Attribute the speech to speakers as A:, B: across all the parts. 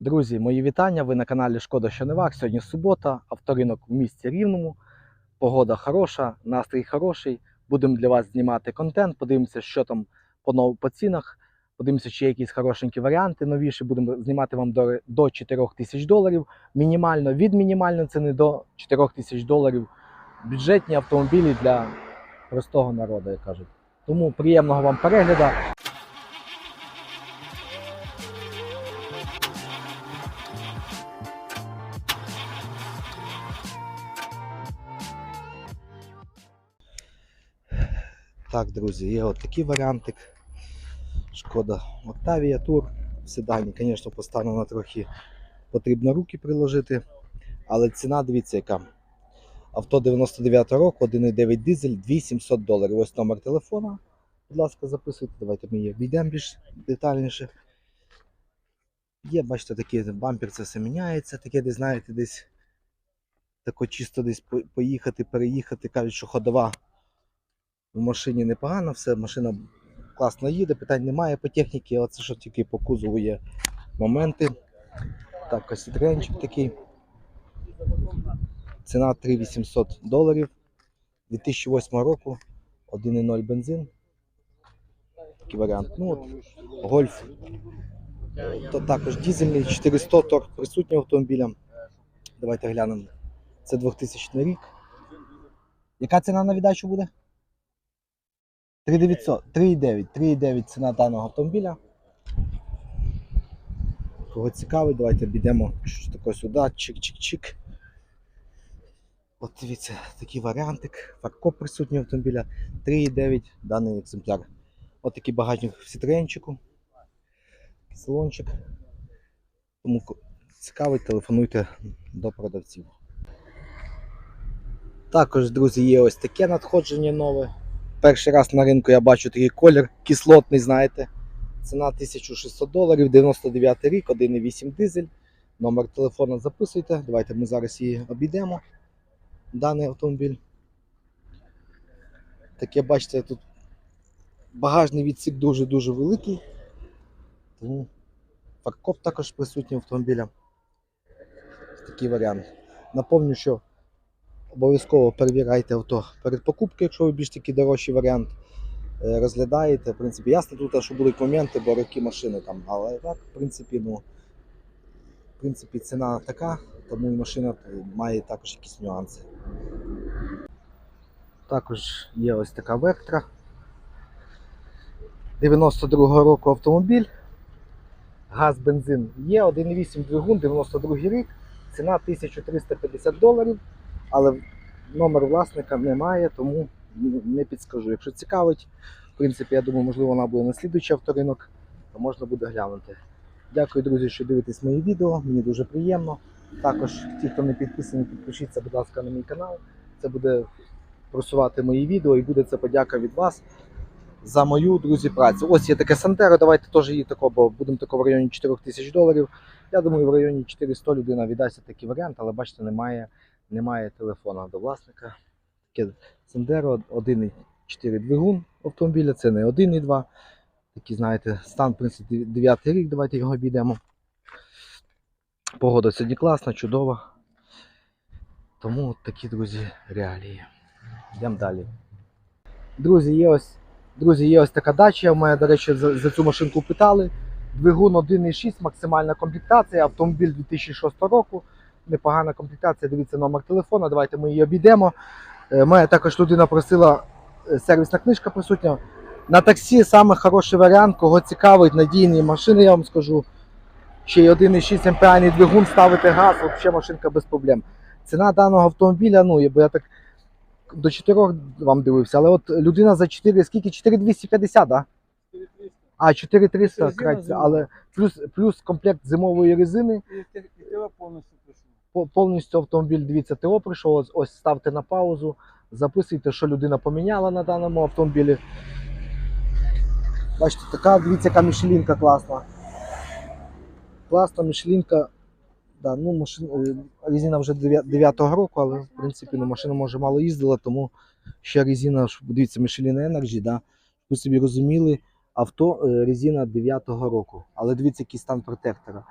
A: Друзі, мої вітання. Ви на каналі Шкода що не Щоневак. Сьогодні субота, авторинок в місті Рівному. Погода хороша, настрій хороший. Будемо для вас знімати контент. Подивимося, що там по по цінах. Подивимося, чи є якісь хорошенькі варіанти новіші. Будемо знімати вам до, до 4 тисяч доларів. Мінімально від мінімальної ціни до 4 тисяч доларів. Бюджетні автомобілі для простого народу, як кажуть. Тому приємного вам перегляду. Так, друзі, є от такий варіантик. Шкода Octavia Tour. В седані, звісно, поставлено трохи потрібно руки приложити. Але ціна, дивіться, яка. Авто 99 року, 1,9 дизель, 2700 доларів. Ось номер телефона. Будь ласка, записуйте. Давайте ми її обійдемо більш детальніше. Є, бачите, такий бампер, це все міняється, таке, де знаєте, десь тако чисто десь поїхати, переїхати. Кажуть, що ходова в машині непогано, все, машина класно їде, питань немає по техніці, але це що тільки по кузову є моменти. Так, ось тренчик такий. Ціна 3800 доларів. 2008 року, 1,0 бензин. Такий варіант. Ну от, гольф. То також дизельний, 400 торг присутній автомобілям. Давайте глянемо. Це 2000 рік. Яка ціна на віддачу буде? 3900, 3,9, 3,9 ціна даного автомобіля. Кого цікавить, давайте підемо що таке сюди, чик-чик-чик. От дивіться, такий варіантик. Фаркоп присутній автомобіля. 3,9 даний екземпляр. От такий багажник в сітренчику. Салончик. Тому цікавить, телефонуйте до продавців. Також, друзі, є ось таке надходження нове. Перший раз на ринку я бачу такий колір кислотний, знаєте. Ціна 1600 доларів, 99 рік, 1,8 дизель. Номер телефону записуйте. Давайте ми зараз її обійдемо. Даний автомобіль. Таке, бачите, тут багажний відсік дуже-дуже великий. Тому фаркоп також присутній автомобіля. Такий варіант. Напомню, що обов'язково перевіряйте авто перед покупкою, якщо ви більш такий дорожчий варіант е, розглядаєте. В принципі, ясно тут, що будуть моменти, бо роки машини там. Але так, в принципі, ну, в принципі, ціна така, тому і машина має також якісь нюанси. Також є ось така вектра. 92-го року автомобіль. Газ, бензин є, 1,8 двигун, 92 рік, ціна 1350 доларів, але номер власника немає, тому не підскажу. Якщо цікавить, в принципі, я думаю, можливо, вона буде на слідуючий авторинок, то можна буде глянути. Дякую, друзі, що дивитесь мої відео. Мені дуже приємно. Також ті, хто не підписані, підпишіться, будь ласка, на мій канал. Це буде просувати мої відео і буде це подяка від вас за мою друзі працю. Ось є таке Сантера, давайте теж її тако, бо будемо тако в районі 4 тисяч доларів. Я думаю, в районі 400 людина віддасть такий варіант, але бачите, немає, немає телефона до власника. Таке Сандеро 1,4 двигун автомобіля, це не 1,2. Такий, знаєте, стан, в принципі, 9 рік, давайте його обійдемо. Погода сьогодні класна, чудова. Тому такі, друзі, реалії. Йдемо далі. Друзі, є ось, друзі, є ось така дача. Мене, до речі, за, за цю машинку питали. Двигун 1,6, максимальна комплектація, автомобіль 2006 року. Непогана комплектація, дивіться номер телефона. Давайте ми її обійдемо. Е, Мене також людина просила е, сервісна книжка присутня. На таксі саме хороший варіант, кого цікавить, надійні машини, я вам скажу. Ще й 1,6 ампіальний двигун, ставити газ, взагалі машинка без проблем. Ціна даного автомобіля, ну, я- бо я так до 4 вам дивився, але от людина за 4, скільки? 4250, да? А, 4300,
B: Резина
A: крать, але плюс, плюс комплект зимової резини,
B: І і тебе повністю прийшло.
A: по- повністю автомобіль, дивіться, ТО прийшов, ось, ставте на паузу, записуйте, що людина поміняла на даному автомобілі. Бачите, така, дивіться, яка мішелінка класна. Класна мішелінка. Да, ну, машин, е, резина вже 9-го року, але в принципі ну, машина може мало їздила, тому ще резина, дивіться, Michelin Energy, да, ви собі розуміли, авто е, резина 9-го року. Але дивіться, який стан протектора.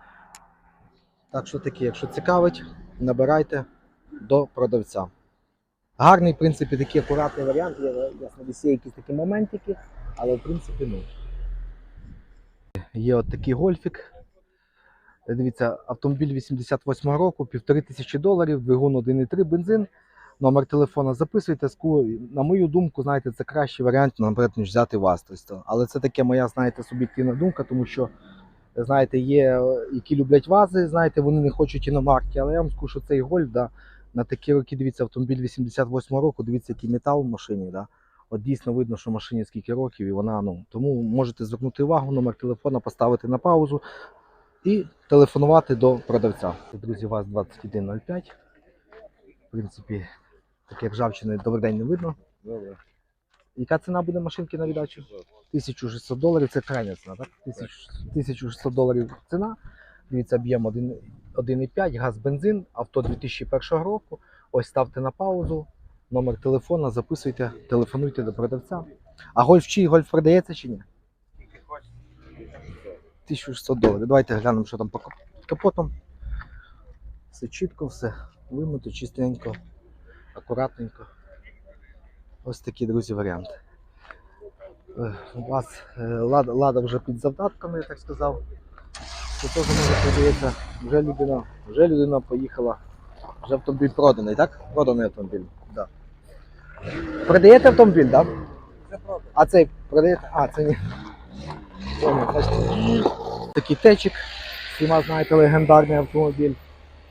A: Так що таке, якщо цікавить, набирайте до продавця. Гарний, в принципі, такий акуратний варіант. Є, ясно, десь є якісь такі моментики, але в принципі, ну. Є от такий гольфік. Дивіться, автомобіль 88-го року, півтори тисячі доларів, двигун 1,3 бензин. Номер телефона записуйте. На мою думку, знаєте, це кращий варіант, наприклад, ніж взяти вас. Але це таке моя, знаєте, суб'єктивна думка, тому що, знаєте, є, е, які люблять вази, знаєте, вони не хочуть іномарки, але я вам скажу, що цей гольф, да, на такі роки, дивіться, автомобіль 88 року, дивіться, який метал в машині. Да. От дійсно видно, що машині скільки років, і вона, ну, тому можете звернути увагу, номер телефона поставити на паузу і телефонувати до продавця. Друзі, ВАЗ 2105. В принципі, таке ржавчини добрий день не видно.
B: Добре.
A: Яка ціна буде машинки на віддачу? 1600 доларів це крайня ціна, так? 1600 доларів ціна. Дивіться, об'єм 1,5, газ, бензин, авто 2001 року. Ось ставте на паузу, номер телефона, записуйте, телефонуйте до продавця. А гольф чи гольф продається чи ні? 1600 доларів. Давайте глянемо, що там по кап- під капотом. Все чітко, все вимито, чистенько, акуратненько. Ось такі, друзі, варіанти. Е, У вас е, лада, лада вже під завдатками, я так сказав. Це теж може продається. Вже людина, вже людина поїхала. Вже автомобіль проданий, так? Проданий автомобіль. Да. Продаєте автомобіль, так?
B: Правда.
A: А цей продаєте? А, це ні. Такий течик. Всіма знаєте, легендарний автомобіль.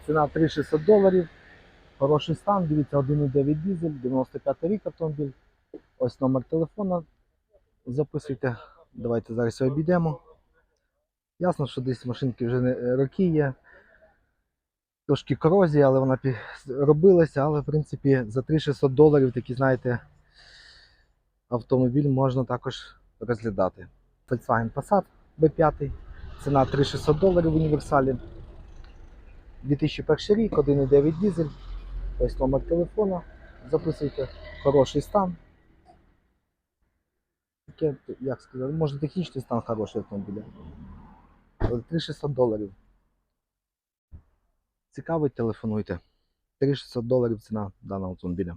A: Ціна 3600 доларів. Хороший стан, дивіться, 1,9 дизель, 95 рік автомобіль. Ось номер телефона. Записуйте. Давайте зараз обійдемо. Ясно, що десь машинки вже не роки є. Трошки корозія, але вона робилася, але в принципі за 3600 доларів такі, знаєте, автомобіль можна також розглядати. Volkswagen Passat B5, ціна 3600 доларів в універсалі. 2001 рік, 1,9 дизель. Ось номер телефона. Записуйте. Хороший стан. Таке, як сказати, може технічний стан хороший автомобіля. Але 3600 доларів. Цікавить, телефонуйте. 3600 доларів ціна даного автомобіля.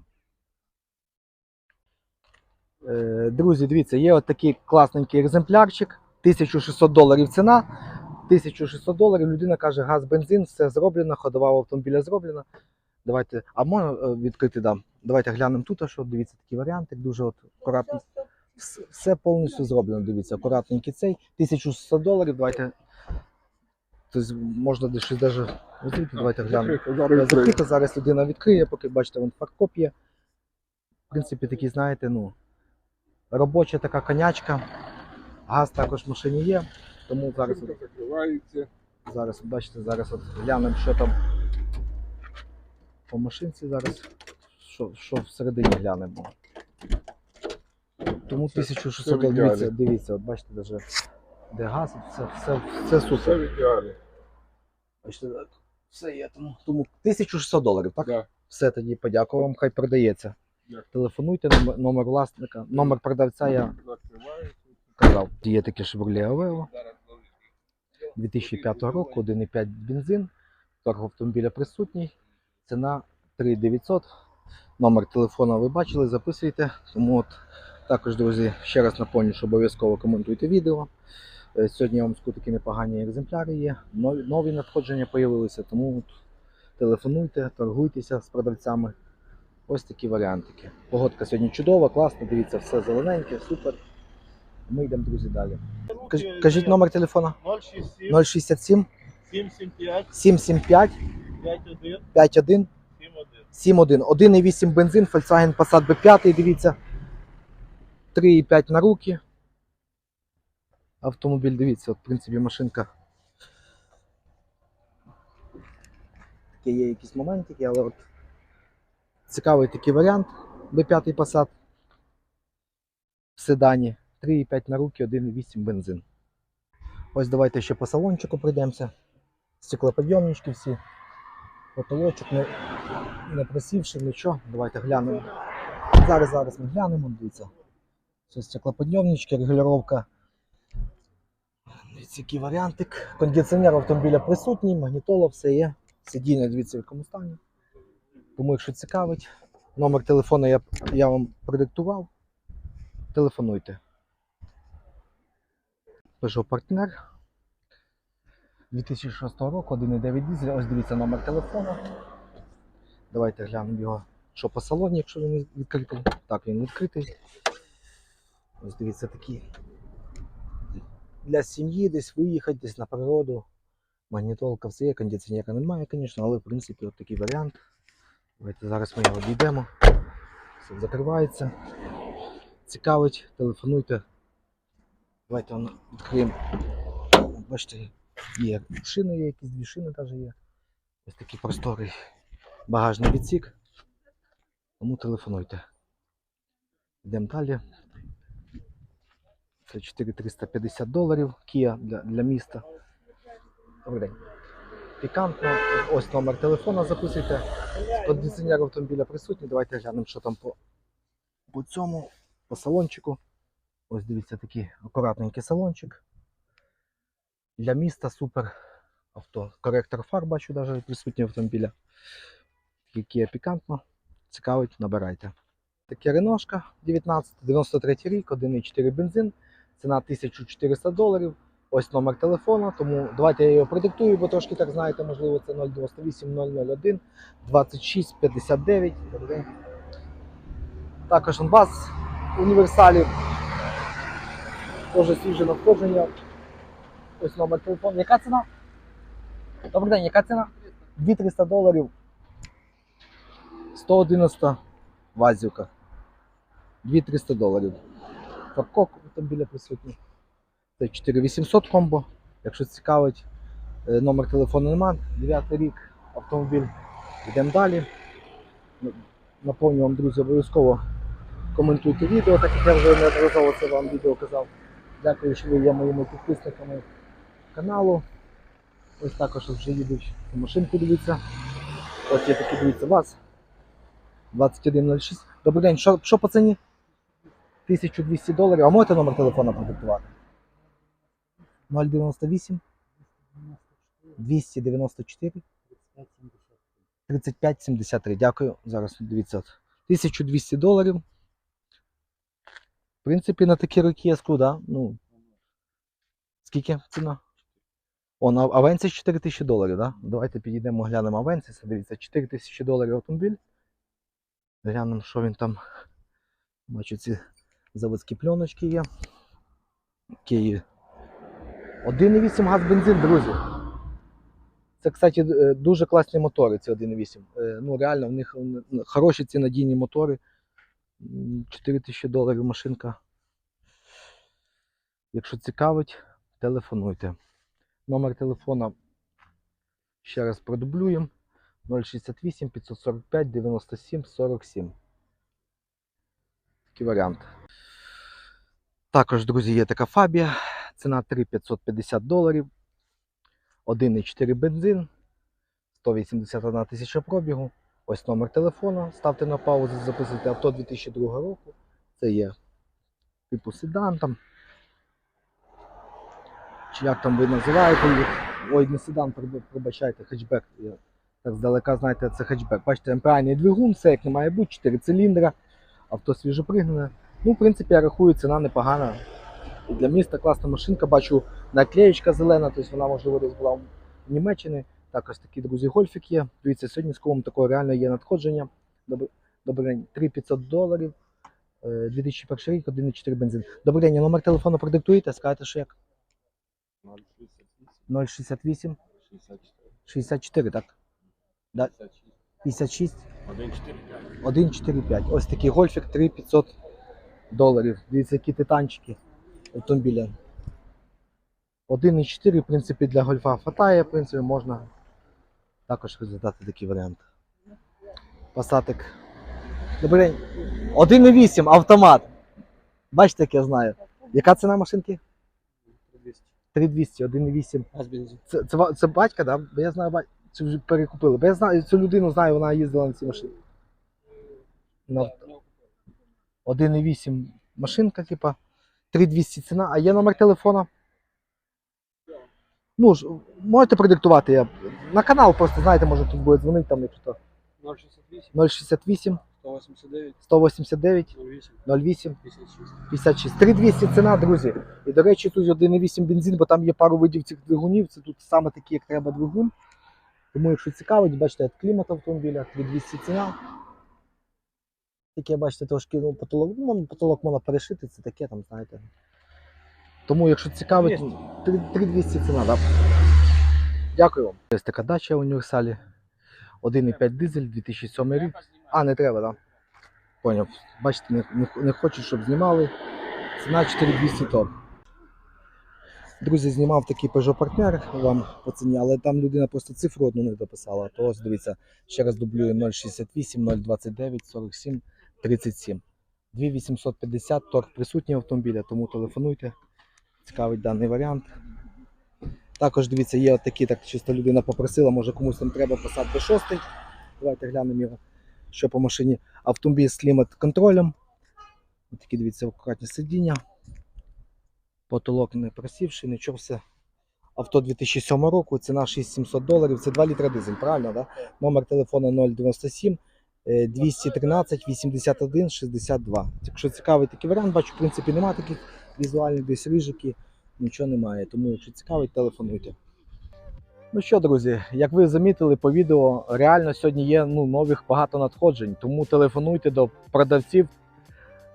A: Е, Друзі, дивіться, є от такий класненький екземплярчик. 1600 доларів ціна. 1600 доларів. Людина каже, газ, бензин, все зроблено, ходова автомобіля зроблена. Давайте, а можна е, відкрити дам? Давайте глянемо тут, що дивіться такий варіантик, дуже от акуратний. Вс- Все повністю зроблено, дивіться, акуратненький цей. 1600 доларів. Давайте. Тобто можна десь щось даже відкрити. Давайте глянемо.
B: Закрито, зараз
A: людина відкриє, поки бачите, вон фаркоп є. В принципі, такий, знаєте, ну, робоча така конячка. Газ також в машині є. Тому зараз, зараз бачите, зараз от глянемо, що там по машинці зараз. Що, що всередині глянемо. Тому 1600
B: все в ідеалі.
A: дивіться, дивіться, от бачите, даже, де газ, все, все, все
B: Все
A: супер.
B: в ідеалі.
A: Бачите, все є. Тому, тому 1600 доларів, так?
B: Да.
A: Все тоді подякую вам, хай продається.
B: Дякую.
A: Телефонуйте, номер, номер власника, номер продавця я казав. Є таке Chevrolet Aveo
B: Зараз
A: 2005 року, 1,5 бензин, торг автомобіля присутній, ціна 3900. Номер телефона ви бачили, записуйте. Тому от також, друзі, ще раз напомню, що обов'язково коментуйте відео. Е, Сьогодні я вам скажу такі непогані екземпляри є. Нові, нові надходження з'явилися, тому от телефонуйте, торгуйтеся з продавцями. Ось такі варіантики. Погодка сьогодні чудова, класна, дивіться, все зелененьке, супер. Ми йдемо, друзі, далі. Кажіть номер телефона
B: 067
A: 067
B: 775
A: 775
B: 51
A: 51
B: 71.
A: 71. 1,8 бензин, Volkswagen Passat B5, дивіться. 3,5 на руки. Автомобіль, дивіться, от, в принципі, машинка. Такі є якісь моментики, але от цікавий такий варіант. B5 Passat в седані. 3,5 на руки, 1,8 бензин. Ось давайте ще по салончику пройдемося. Стеклоподйомнички всі. Потолочок не, не просівши, нічого. Давайте глянемо. Зараз, зараз ми глянемо, дивіться. Це стеклоподйомнички, регулювання Дивіться, варіантик. Кондиціонер автомобіля присутній, магнітола, все є. Сидіння, дивіться, в якому стані. Тому, якщо цікавить, номер телефону я, я вам продиктував. Телефонуйте. Peugeot партнер. 2006 року, 1,9 дизель. Ось дивіться номер телефону. Давайте глянемо його, що по салоні, якщо він відкритий. Так, він відкритий. Ось дивіться такі. Для сім'ї десь виїхати, десь на природу. Магнітолка все є, кондиціонера немає, звісно, але в принципі от такий варіант. Давайте зараз ми його дійдемо. Все закривається. Цікавить, телефонуйте. Давайте воно відкриємо. Бачите, є шини, є якісь дві шини навіть є. Ось такий просторий багажний відсік. Тому телефонуйте. Йдемо далі. Це 4350 доларів Kia для, для міста. Добрий день. Пікантно. Ось номер телефона записуйте. Кондиціонер автомобіля присутній. Давайте глянемо, що там по, по цьому, по салончику. Ось дивіться, такий акуратненький салончик. Для міста супер авто. Коректор фар бачу навіть присутній автомобіля. Такий Kia пікантно. Цікавить, набирайте. Таке Реношка 19, 93 рік, 1,4 бензин. Ціна 1400 доларів. Ось номер телефона, тому давайте я його продиктую, бо трошки так знаєте, можливо, це 098 001 26 59. Також бас універсалів. Теж свіже надходження. Ось номер телефону. Яка ціна? Добрий день, яка ціна? 2300 доларів. 111 вазівка. 2300 доларів. Фаркок автомобіля присутній. Це 4800 комбо. Якщо цікавить, е, номер телефону нема. 9 рік автомобіль. Йдемо далі. Напомню вам, друзі, обов'язково коментуйте відео, так як я вже неодноразово це вам відео казав. Дякую, що ви є моїми підписниками каналу. Ось також вже їдуть машинку дивіться. Ось є такі дивіться вас. 2106. Добрий день, що, що по ціні? 1200 доларів. А можете номер телефона продиктувати? 098 294 3573. Дякую. Зараз дивіться. 1200 доларів. В принципі, на такі роки я да? Ну. Скільки ціна? О, на Авенсіс 4000 доларів, да? Давайте підійдемо, глянемо Авенсіс. Дивіться, 4000 доларів автомобіль. Глянемо, що він там. Бачу, ці заводські пленочки є. Київ. 1,8 газ бензин, друзі. Це, кстати, е, дуже класні мотори, ці 1,8. Е, Ну, реально, в них хороші ці надійні мотори. М, 4000 доларів машинка. Якщо цікавить, телефонуйте. Номер телефона ще раз продублюємо. 068 545 97 47. Такий варіант. Також, друзі, є така фабія. Ціна 3550 доларів. 1,4 бензин. 181 тисяча пробігу. Ось номер телефона. Ставте на паузу, записуйте авто 2002 року. Це є типу седан там. Чи як там ви називаєте їх? Ой, не седан, пробачайте, хетчбек. Так здалека, знаєте, це хетчбек. Бачите, МПА двигун, все як не має бути, 4 циліндра, авто свіжопригнане. Ну, в принципі, я рахую, ціна непогана. І для міста класна машинка. Бачу наклеєчка зелена, тобто вона, можливо, десь була в Німеччині. Також такі, друзі, гольфік є. Дивіться, сьогодні з кого такого реально є надходження. Добрий день, 3500 доларів. Е, 2001 рік, 1,4 бензин. Добрий день, номер телефону продиктуєте, скажете, що як? 068 64, так? Да? 56 145. Ось такий гольфік 3500 доларів. Дивіться, які титанчики автомобіля. 1,4, в принципі, для гольфа хватає, в принципі, можна також розглядати такий варіант. Пасатик. Добрий день. 1,8 автомат. Бачите, як я знаю. Яка ціна машинки? 3200, 1,8. Це, це, це батька, да? Бо я знаю, бать... це вже перекупили. Бо я знаю, цю людину знаю, вона їздила на цій машині. На 1,8 машинка, типа. 3200 ціна. А є номер телефона? Ну ж, можете продиктувати. Я... На канал просто знаєте, може тут буде дзвонити там, якщо
C: 068,
A: 068
C: 189,
A: 189
C: 08,
A: 08
C: 56.
A: 56. 3200 ціна, друзі. І до речі, тут 1,8 бензин, бо там є пару видів цих двигунів. Це тут саме такі, як треба двигун. Тому, якщо цікавить, бачите, от клімат автомобіля, 3200 ціна. Тільки, бачите, трошки ну, потолок, ну, потолок можна перешити, це таке там, знаєте. Тому, якщо цікавить, 3200 ціна, так. Дякую вам. Ось така дача в універсалі. 1,5 дизель, 2007 рік. А, не треба, так? Да? Поняв. Бачите, не, не, не хочуть, щоб знімали. Ціна 4200 топ. Друзі, знімав такий Peugeot партнер вам по ціні, але там людина просто цифру одну не дописала. То ось дивіться, ще раз дублюю 068, 029, 47, 37. 2850 торг присутній автомобіля, тому телефонуйте. Цікавить даний варіант. Також дивіться, є такі, так чисто людина попросила, може комусь там треба Passat B6. Давайте глянемо його, що по машині. Автомобіль з клімат-контролем. Ось Такі дивіться, акуратні сидіння. Потолок не просівший, нічого все. Авто 2007 року, ціна 6700 доларів. Це 2 літра дизель, правильно? Да? Номер телефону 097 е, 213 81 62. Якщо цікавий такий варіант, бачу, в принципі, немає таких візуальних десь рижики, нічого немає. Тому, якщо цікавий, телефонуйте. Ну що, друзі, як ви замітили по відео, реально сьогодні є ну, нових багато надходжень, тому телефонуйте до продавців,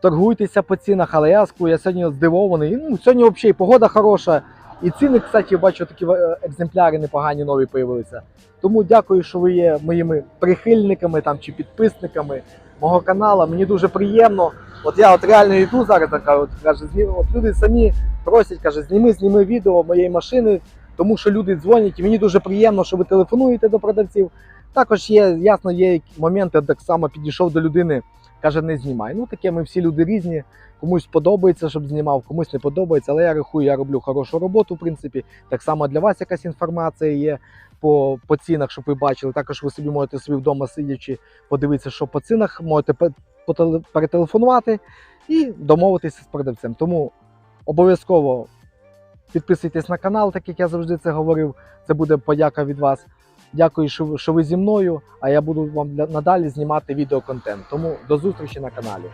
A: торгуйтеся по цінах, але я скажу, я сьогодні здивований. Ну, сьогодні взагалі погода хороша, і ціни, кстати, бачу, такі е, екземпляри непогані нові появилися. Тому дякую, що ви є моїми прихильниками там, чи підписниками мого каналу. Мені дуже приємно. От я от реально йду зараз, така, от, каже, от люди самі просять, каже, зніми, зніми відео моєї машини, тому що люди дзвонять, і мені дуже приємно, що ви телефонуєте до продавців. Також є, ясно, є моменти, так само підійшов до людини, каже, не знімай. Ну таке, ми всі люди різні. Комусь подобається, щоб знімав, комусь не подобається, але я рахую, я роблю хорошу роботу, в принципі. Так само для вас якась інформація є по, по цінах, щоб ви бачили. Також ви собі можете собі вдома сидячи подивитися, що по цінах, можете перетелефонувати і домовитися з продавцем. Тому обов'язково підписуйтесь на канал, так як я завжди це говорив. Це буде подяка від вас. Дякую, що що ви зі мною. А я буду вам надалі знімати відеоконтент. Тому до зустрічі на каналі.